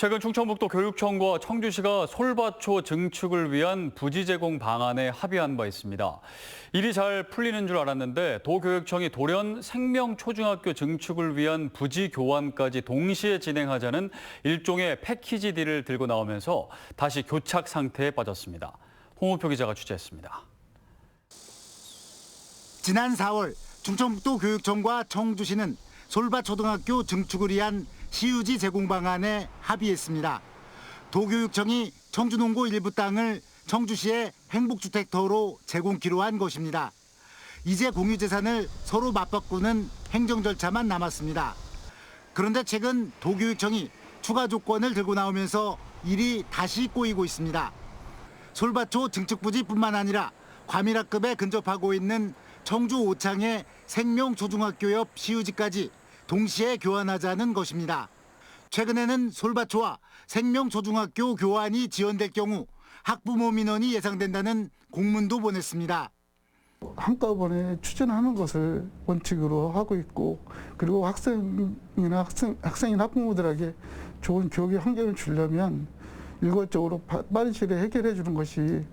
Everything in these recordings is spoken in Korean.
최근 충청북도 교육청과 청주시가 솔밭초 증축을 위한 부지 제공 방안에 합의한 바 있습니다. 일이 잘 풀리는 줄 알았는데 도교육청이 돌연 생명초중학교 증축을 위한 부지 교환까지 동시에 진행하자는 일종의 패키지 딜을 들고 나오면서 다시 교착 상태에 빠졌습니다. 홍우표 기자가 취재했습니다. 지난 4월 충청북도 교육청과 청주시는 솔밭초등학교 증축을 위한 시유지 제공 방안에 합의했습니다. 도교육청이 청주농고 일부 땅을 청주시의 행복주택터로 제공키로 한 것입니다. 이제 공유재산을 서로 맞바꾸는 행정 절차만 남았습니다. 그런데 최근 도교육청이 추가 조건을 들고 나오면서 일이 다시 꼬이고 있습니다. 솔밭초 증축부지뿐만 아니라 과밀학급에 근접하고 있는 청주 오창의 생명초중학교 옆 시유지까지 동시에 교환하자는 것입니다. 최근에는 솔밭초와 생명초중학교 교환이 지연될 경우 학부모 민원이 예상된다는 공문도 보냈습니다. 한꺼번에 추진하는 것을 원칙으로 하고 있고 그리고 학생이나 학생 학생인 학부모들에게 좋은 교육의 환경을 주려면 일괄적으로 파- 빠른 시일에 해결해 주는 것이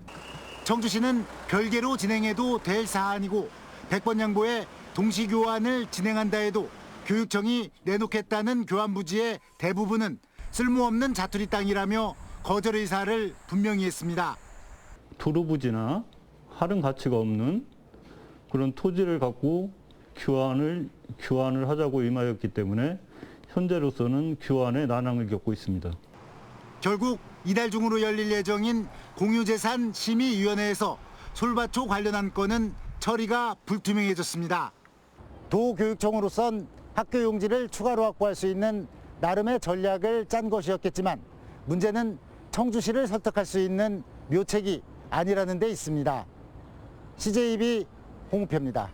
청주시는 별개로 진행해도 될 사안이고 100번 양보에 동시 교환을 진행한다 해도 교육청이 내놓겠다는 교환 부지의 대부분은 쓸모없는 자투리 땅이라며 거절 의사를 분명히 했습니다. 도로부지나 할은 가치가 없는 그런 토지를 갖고 교환을 교환을 하자고 임하였기 때문에 현재로서는 교환에 난항을 겪고 있습니다. 결국 이달 중으로 열릴 예정인 공유재산 심의위원회에서 솔밭초 관련 안건은 처리가 불투명해졌습니다. 도교육청으로선 학교 용지를 추가로 확보할 수 있는 나름의 전략을 짠 것이었겠지만 문제는 청주시를 설득할 수 있는 묘책이 아니라는 데 있습니다. CJB 홍우표입니다.